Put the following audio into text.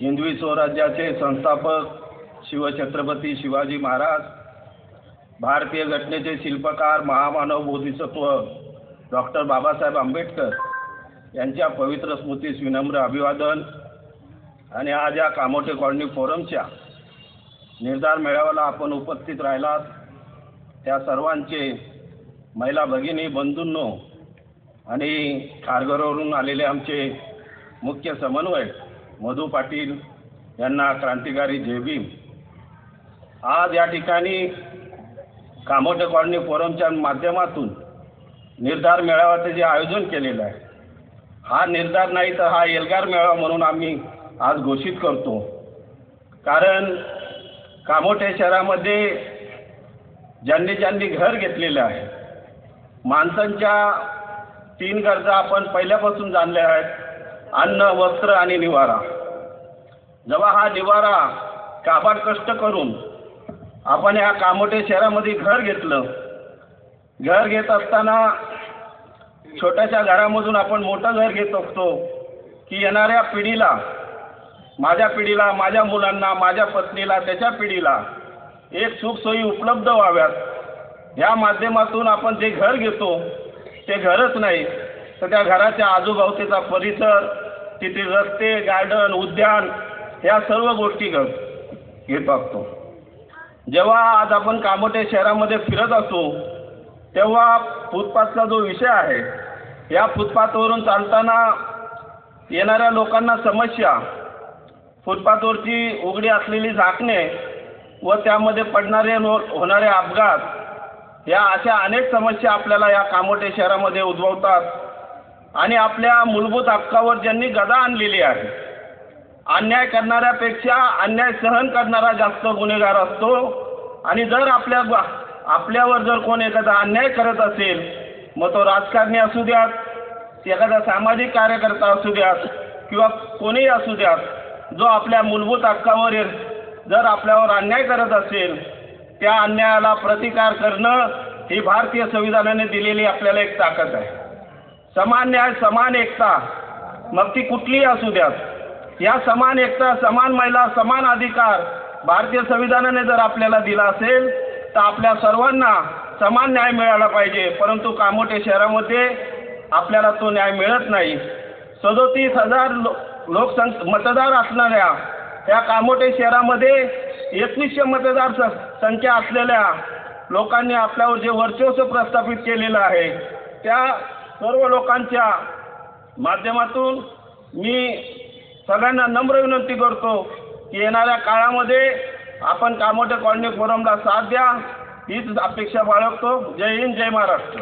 हिंदवी स्वराज्याचे संस्थापक शिवछत्रपती शिवाजी महाराज भारतीय घटनेचे शिल्पकार महामानव बोधिसत्व डॉक्टर बाबासाहेब आंबेडकर यांच्या पवित्र स्मृतीस विनम्र अभिवादन आणि आज या कामोठे कॉलनी फोरमच्या निर्धार मेळाव्याला आपण उपस्थित राहिलात. त्या सर्वांचे महिला भगिनी बंधूंनो आणि खारघरवरून आलेले आमचे मुख्य समन्वय मधू पाटील यांना क्रांतिकारी जेबीम आज या ठिकाणी कामोटे कॉलनी फोरमच्या माध्यमातून निर्धार मेळाव्याचं जे आयोजन केलेलं आहे हा निर्धार नाही तर हा एल्गार मेळावा म्हणून आम्ही आज घोषित करतो. कारण कामोठे शहरामध्ये ज्यांनी ज्यांनी घर घेतलेलं आहे माणसांच्या तीन गरजा आपण पहिल्यापासून जाणल्या आहेत. अन्न वस्त्र आणि निवारा. जेव्हा हा निवारा काबाड कष्ट करून आपण या कामोटे शहरामध्ये घर घेतलं घर घेत असताना छोट्याशा घरामधून आपण मोठं घर घेत असतो की येणाऱ्या पिढीला माझ्या पिढीला माझ्या मुलांना माझ्या पत्नीला त्याच्या पिढीला एक सुखसोयी उपलब्ध व्हाव्यात. या माध्यमातून आपण जे घर घेतो ते घरच नाही तर त्या घराच्या आजूबाजूचा परिसर तिथे रस्ते गार्डन उद्यान ह्या सर्व गोष्टी घ घेत असतो. जेव्हा आज आपण कामोटे शहरामध्ये फिरत असतो तेव्हा फुटपाथचा जो विषय आहे या फुटपाथवरून चालताना येणाऱ्या लोकांना समस्या फुटपाथवरची उघडी असलेली झाकणे व त्यामध्ये पडणारे होणारे अपघात या अशा अनेक समस्या आपल्याला या कामोटे शहरामध्ये उद्भवतात. आणि आपल्या मूलभूत हक्कावर ज्यांनी गदा आणलेली आहे. अन्याय करणाऱ्यापेक्षा अन्याय सहन करणारा जास्त गुन्हेगार असतो. आणि जर आपल्या आपल्यावर जर कोण एखादा अन्याय करत असेल मग तो राजकारणी असू द्यात एखादा सामाजिक कार्यकर्ता असू द्यात किंवा कोणीही असू द्यात जो आपल्या मूलभूत हक्कावर जर आपल्यावर अन्याय करत असेल त्या अन्यायाला प्रतिकार करणं ही भारतीय संविधानाने दिलेली आपल्याला एक ताकद आहे. समान न्याय समान एकता. मग ती कुठलीही असू द्यात. या समान एकता समान महिला समान अधिकार भारतीय संविधानाने जर आपल्याला दिला असेल तर आपल्या सर्वांना समान न्याय मिळाला पाहिजे. परंतु कामोटे शहरामध्ये आपल्याला तो न्याय मिळत नाही. सदोतीस हजार लो लोकसंख मतदार असणाऱ्या या कामोटे शहरामध्ये एकवीसशे मतदार स संख्या असलेल्या लोकांनी आपल्यावर जे वर्चस्व प्रस्थापित केलेलं आहे त्या सर्व लोकांच्या माध्यमातून मी सगळ्यांना नम्र विनंती करतो की येणाऱ्या काळामध्ये आपण कामोटे कॉलनी फोरमला साथ द्या. हीच अपेक्षा बाळगतो. जय हिंद जय महाराष्ट्र.